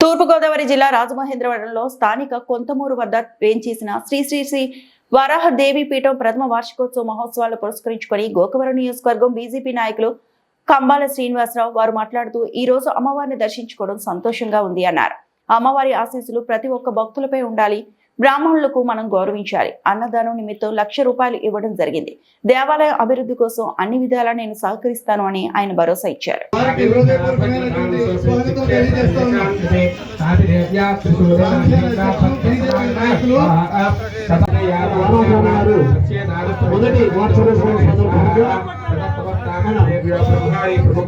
తూర్పుగోదావరి జిల్లా రాజమహేంద్రవరంలో స్థానిక కొంతమూరు వద్ద వేంచేసిన శ్రీ శ్రీ శ్రీ వరాహ దేవి పీఠం ప్రథమ వార్షికోత్సవ మహోత్సవాలు పురస్కరించుకొని గోకవరం నియోజకవర్గం బీజేపీ నాయకులు కంబాల శ్రీనివాసరావు వారు మాట్లాడుతూ ఈ రోజు అమ్మవారిని దర్శించుకోవడం సంతోషంగా ఉంది అన్నారు. అమ్మవారి ఆశీస్సులు ప్రతి ఒక్క భక్తులపై ఉండాలి. బ్రాహ్మణులకు మనం గౌరవించాలి. అన్నదానం నిమిత్తం లక్ష రూపాయలు ఇవ్వడం జరిగింది. దేవాలయం అభివృద్ధి కోసం అన్ని విధాలా నేను సహకరిస్తాను అని ఆయన భరోసా ఇచ్చారు.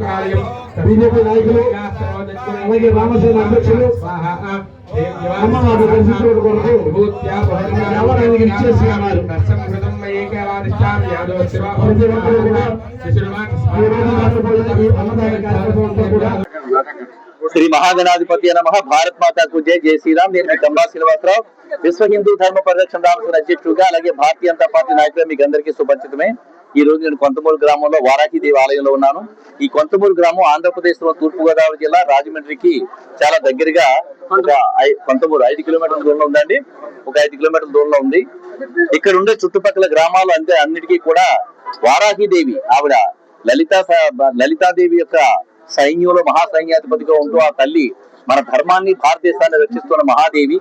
సందర్భంగా బీజేపీ నాయకులు అలాగే రామసేన అధ్యక్షులు అమ్మవారిని దర్శించుకోవడం కొరకు దేవాలయానికి ఇచ్చేసి ఉన్నారు. ప్రతి ఒక్కరూ కూడా ఈ రోజు జరగబోయే ఈ అన్నదాన కార్యక్రమం అంతా కూడా శ్రీ మహాగణాధిపతి నమ భారత్ మాతాకు జై జై శ్రీరామ్ నేను మీ కంబా శ్రీనివాసరావు విశ్వ హిందూ ధర్మ పరిరక్షణ రామకృష్ణ అధ్యక్షుడుగా అలాగే భారతీయ జనతా పార్టీ నాయకులు మీకు అందరికీ సుపరిచితమే ఈ రోజు నేను కొంతమూరు గ్రామంలో వారాహిదేవి ఆలయంలో ఉన్నాను. ఈ కొంతమూరు గ్రామం ఆంధ్రప్రదేశ్లో తూర్పు గోదావరి జిల్లా రాజమండ్రికి చాలా దగ్గరగా ఒక కొంతమూరు ఐదు కిలోమీటర్ల దూరంలో ఉందండి. ఒక ఐదు కిలోమీటర్ల దూరంలో ఉంది. ఇక్కడ ఉండే చుట్టుపక్కల గ్రామాలు అంతే అన్నిటికీ కూడా వారాహిదేవి ఆవిడ లలిత లలితాదేవి యొక్క సైన్యంలో మహాసైన్యాధిపతిగా ఉంటూ ఆ తల్లి మన ధర్మాన్ని భారతదేశాన్ని రక్షిస్తున్న మహాదేవి.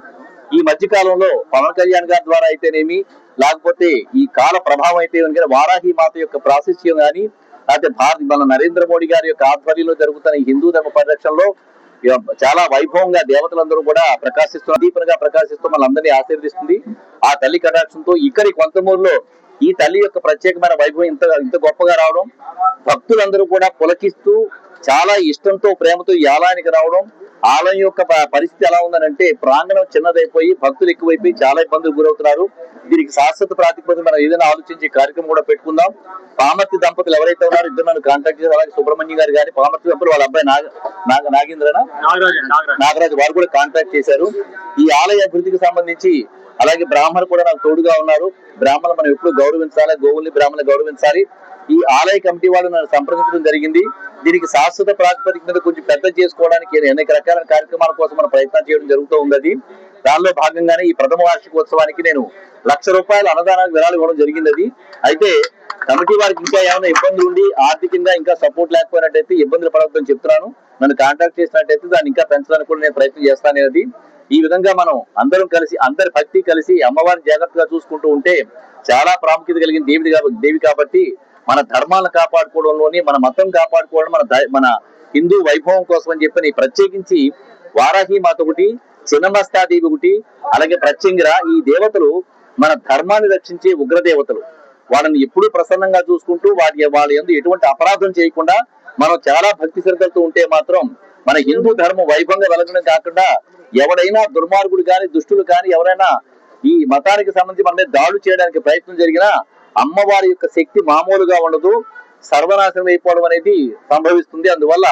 ఈ మధ్య కాలంలో పవన్ కళ్యాణ్ గారి ద్వారా అయితేనేమి లేకపోతే ఈ కాల ప్రభావం అయితే వారాహి మాత యొక్క ప్రాశస్యం గాని లేకపోతే భారత మన నరేంద్ర మోడీ గారి యొక్క ఆధ్వర్యంలో జరుగుతున్న ఈ హిందూ ధర్మ పరిరక్షణలో చాలా వైభవంగా దేవతలందరూ కూడా ప్రకాశిస్తూ దీపనగా ప్రకాశిస్తూ మనందరినీ ఆశీర్దిస్తుంది ఆ తల్లి కటాక్షంతో ఇక్కడి కొంతమూరులో ఈ తల్లి యొక్క ప్రత్యేకమైన వైభవం ఇంత ఇంత గొప్పగా రావడం భక్తులందరూ కూడా పులకిస్తూ చాలా ఇష్టంతో ప్రేమతో ఈ ఆలయానికి రావడం ఆలయం యొక్క పరిస్థితి ఎలా ఉందనంటే ప్రాంగణం చిన్నదైపోయి భక్తులు ఎక్కువైపోయి చాలా ఇబ్బందులు గురవుతున్నారు. దీనికి శాశ్వత ప్రాతిపదిక మనం ఏదైనా ఆలోచించి కార్యక్రమం కూడా పెట్టుకుందాం. పామర్తి దంపతులు ఎవరైతే ఉన్నారో ఇద్దరు నన్ను కాంటాక్ట్ చేసి అలాగే సుబ్రహ్మణ్యం గారు కానీ పామర్తి దంపతులు వాళ్ళ అబ్బాయి నాగ నాగ నాగేంద్రనా? నాగరాజు వారు కూడా కాంటాక్ట్ చేశారు. ఈ ఆలయ అభివృద్ధికి సంబంధించి అలాగే బ్రాహ్మణులు కూడా నాకు తోడుగా ఉన్నారు. బ్రాహ్మణులు మనం ఎప్పుడు గౌరవించాలి గోవుల్ని బ్రాహ్మణులు గౌరవించాలి. ఈ ఆలయ కమిటీ వాళ్ళు నన్ను సంప్రదించడం జరిగింది. దీనికి శాశ్వత ప్రాతిపదిక మీద కొంచెం పెద్ద చేసుకోవడానికి అనేక రకాల కార్యక్రమాల కోసం మనం ప్రయత్నం చేయడం జరుగుతూ ఉంది దానిలో భాగంగానే ఈ ప్రథమ వార్షికోత్సవానికి నేను లక్ష రూపాయల అన్నదానానికి విరాళం ఇవ్వడం జరిగింది అయితే కమిటీ వారికి ఇంకా ఏమైనా ఇబ్బందులు ఉండి ఆర్థికంగా ఇంకా సపోర్ట్ లేకపోయినట్టయితే ఇబ్బందులు పడవద్దని చెప్తున్నాను. నన్ను కాంటాక్ట్ చేసినట్టయితే దాన్ని ఇంకా పెంచడానికి కూడా నేను ప్రయత్నం చేస్తాను అనేది. ఈ విధంగా మనం అందరం కలిసి అందరి భక్తి కలిసి అమ్మవారిని జాగ్రత్తగా చూసుకుంటూ ఉంటే చాలా ప్రాముఖ్యత కలిగిన దేవి దేవి కాబట్టి మన ధర్మాలను కాపాడుకోవడంలోని మన మతం కాపాడుకోవడం మన ద- మన హిందూ వైభవం కోసం అని చెప్పి ప్రత్యేకించి వారాహి మాత ఒకటి చిన్నమస్తాదేవి ఒకటి అలాగే ప్రత్యంగిర ఈ దేవతలు మన ధర్మాన్ని రక్షించే ఉగ్ర దేవతలు వాళ్ళని ఎప్పుడూ ప్రసన్నంగా చూసుకుంటూ వాటి వాళ్ళ ఎందు ఎటువంటి అపరాధం చేయకుండా మనం చాలా భక్తి శ్రద్ధలతో ఉంటే మాత్రం మన హిందూ ధర్మం వైభవంగా వెలగడం కాకుండా ఎవడైనా దుర్మార్గుడు కానీ దుష్టులు కానీ ఎవరైనా ఈ మతానికి సంబంధించి మన మీద దాడులు చేయడానికి ప్రయత్నం జరిగినా అమ్మవారి యొక్క శక్తి మామూలుగా ఉండదు. సర్వనాశనం అయిపోవడం అనేది సంభవిస్తుంది. అందువల్ల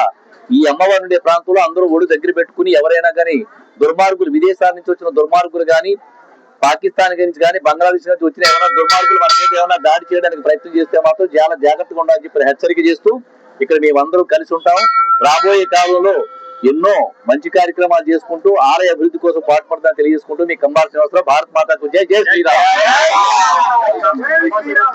ఈ అమ్మవారి ఉండే ప్రాంతంలో అందరూ ఒడి దగ్గర పెట్టుకుని ఎవరైనా కానీ దుర్మార్గులు విదేశాల నుంచి వచ్చిన దుర్మార్గులు కానీ పాకిస్తాన్ గురించి కానీ బంగ్లాదేశ్ నుంచి వచ్చిన ఏమైనా దుర్మార్గులు మన మీద ఏమైనా దాడి చేయడానికి ప్రయత్నం చేస్తే మాత్రం చాలా జాగ్రత్తగా ఉండాలని చెప్పి హెచ్చరిక చేస్తూ ఇక్కడ మేమందరూ కలిసి ఉంటాం. రాబోయే కాలంలో ఎన్నో మంచి కార్యక్రమాలు చేసుకుంటూ ఆలయ అభివృద్ధి కోసం పాటుపడతాను తెలియజేసుకుంటూ మీకు కంబాల్సిన అవసరం భారత్ మాతకు జై జై శ్రీరామ్.